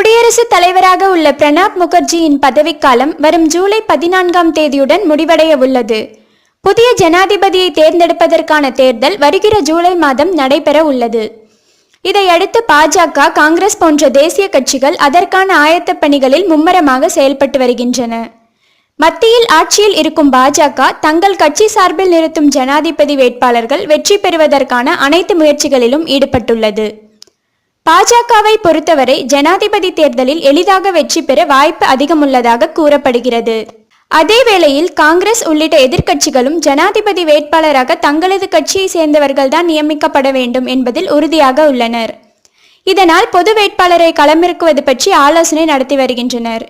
குடியரசுத் தலைவராக உள்ள பிரணாப் முகர்ஜியின் பதவிக்காலம் வரும் ஜூலை பதினான்காம் தேதியுடன் முடிவடைய உள்ளது. புதிய ஜனாதிபதியை தேர்ந்தெடுப்பதற்கான தேர்தல் வருகிற ஜூலை மாதம் நடைபெற உள்ளது. இதையடுத்து பாஜக காங்கிரஸ் போன்ற தேசிய கட்சிகள் அதற்கான ஆயத்தப் பணிகளில் மும்மரமாக செயல்பட்டு வருகின்றன. மத்தியில் ஆட்சியில் இருக்கும் பாஜக தங்கள் கட்சி சார்பில் நிறுத்தும் ஜனாதிபதி வேட்பாளர்கள் வெற்றி பெறுவதற்கான அனைத்து முயற்சிகளிலும் ஈடுபட்டுள்ளது. பாஜகவை பொறுத்தவரை ஜனாதிபதி தேர்தலில் எளிதாக வெற்றி பெற வாய்ப்பு அதிகமுள்ளதாக கூறப்படுகிறது. அதேவேளையில் காங்கிரஸ் உள்ளிட்ட எதிர்க்கட்சிகளும் ஜனாதிபதி வேட்பாளராக தங்களது கட்சியை சேர்ந்தவர்கள்தான் நியமிக்கப்பட வேண்டும் என்பதில் உறுதியாக உள்ளனர். இதனால் பொது வேட்பாளரை களமிறக்குவது பற்றி ஆலோசனை நடத்தி வருகின்றனர்.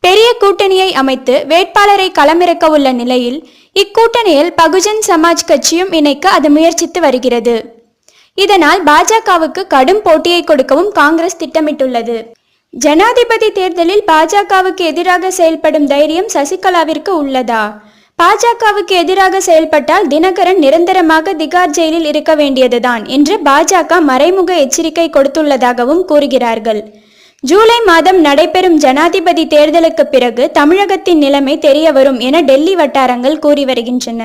பெரிய கூட்டணியை அமைத்து வேட்பாளரை களமிறக்க உள்ள நிலையில் இக்கூட்டணியில் பகுஜன் சமாஜ் கட்சியும் இணைக்க அது முயற்சித்து வருகிறது. இதனால் பாஜகவுக்கு கடும் போட்டியை கொடுக்கவும் காங்கிரஸ் திட்டமிட்டுள்ளது. ஜனாதிபதி தேர்தலில் பாஜகவுக்கு எதிராக செயல்படும் தைரியம் சசிகலாவிற்கு உள்ளதா? பாஜகவுக்கு எதிராக செயல்பட்டால் தினகரன் நிரந்தரமாக திகார் ஜெயிலில் இருக்க வேண்டியதுதான் என்று பாஜக மறைமுக எச்சரிக்கை கொடுத்துள்ளதாகவும் கூறுகிறார்கள். ஜூலை மாதம் நடைபெறும் ஜனாதிபதி தேர்தலுக்கு பிறகு தமிழகத்தின் நிலைமை தெரியவரும் என டெல்லி வட்டாரங்கள் கூறி வருகின்றன.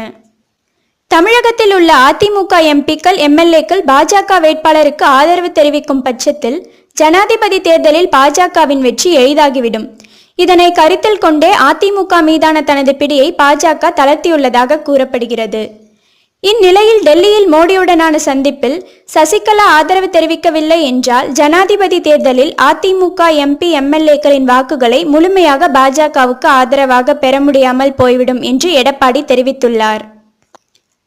தமிழகத்தில் உள்ள அதிமுக எம்பிக்கள் எம்எல்ஏக்கள் பாஜக வேட்பாளருக்கு ஆதரவு தெரிவிக்கும் பட்சத்தில் ஜனாதிபதி தேர்தலில் பாஜகவின் வெற்றி எளிதாகிவிடும். இதனை கருத்தில் கொண்டே அதிமுக மீதான தனது பிடியை பாஜக தளர்த்தியுள்ளதாக கூறப்படுகிறது. இந்நிலையில் டெல்லியில் மோடியுடனான சந்திப்பில் சசிகலா ஆதரவு தெரிவிக்கவில்லை என்றால் ஜனாதிபதி தேர்தலில் அதிமுக எம்பி எம்எல்ஏக்களின் வாக்குகளை முழுமையாக பாஜகவுக்கு ஆதரவாக பெற முடியாமல் போய்விடும் என்று எடப்பாடி தெரிவித்துள்ளார்.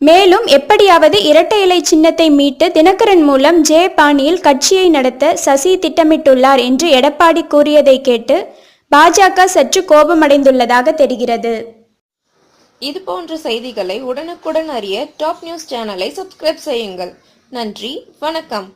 மேலும் எப்படியாவது இரட்டை இலை சின்னத்தை மீட்டு தினகரன் மூலம் ஜே பாணியில் கட்சியை நடத்த சசி திட்டமிட்டுள்ளார் என்று எடப்பாடி கூறியதை கேட்டு பாஜக சற்று கோபமடைந்துள்ளதாக தெரிகிறது. இது போன்ற செய்திகளை உடனுக்குடன் அறிய டாப் நியூஸ் சேனலை சப்ஸ்கிரைப் செய்யுங்கள். நன்றி வணக்கம்.